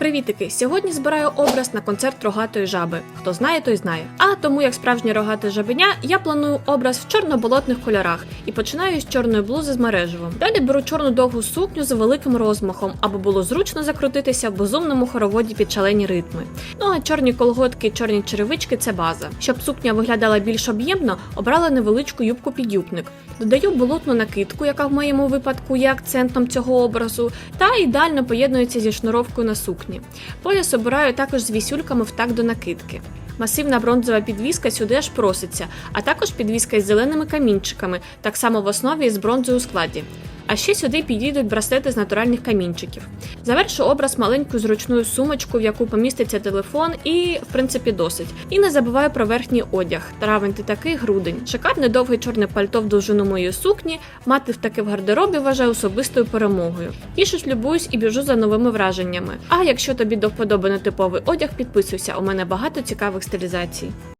Привітики! Сьогодні збираю образ на концерт рогатої жаби. Хто знає, той знає. Тому, як справжнє рогате жабеня, я планую образ в чорно-болотних кольорах і починаю з чорної блузи з мережевим. Далі беру чорну довгу сукню з великим розмахом, аби було зручно закрутитися в безумному хороводі під шалені ритми. Ну а чорні колготки, чорні черевички це база. Щоб сукня виглядала більш об'ємно, обрала невеличку юбку підюбник. Додаю болотну накидку, яка в моєму випадку є акцентом цього образу, та ідеально поєднується зі шнуровкою на сукні. Пояс обираю також з вісюльками в так до накидки. Масивна бронзова підвіска сюди аж проситься, а також підвіска із зеленими камінчиками, так само в основі з бронзою у складі. А ще сюди підійдуть браслети з натуральних камінчиків. Завершу образ маленькою зручною сумочкою, в яку поміститься телефон, і в принципі досить. І не забуваю про верхній одяг. Травень ти такий грудень. Шикарне довге чорне пальто в довжину моєї сукні, мати в таке в гардеробі вважаю особистою перемогою. Тішусь, любуюсь і біжу за новими враженнями. А якщо тобі до вподоби нетиповий одяг, підписуйся. У мене багато цікавих стилізацій.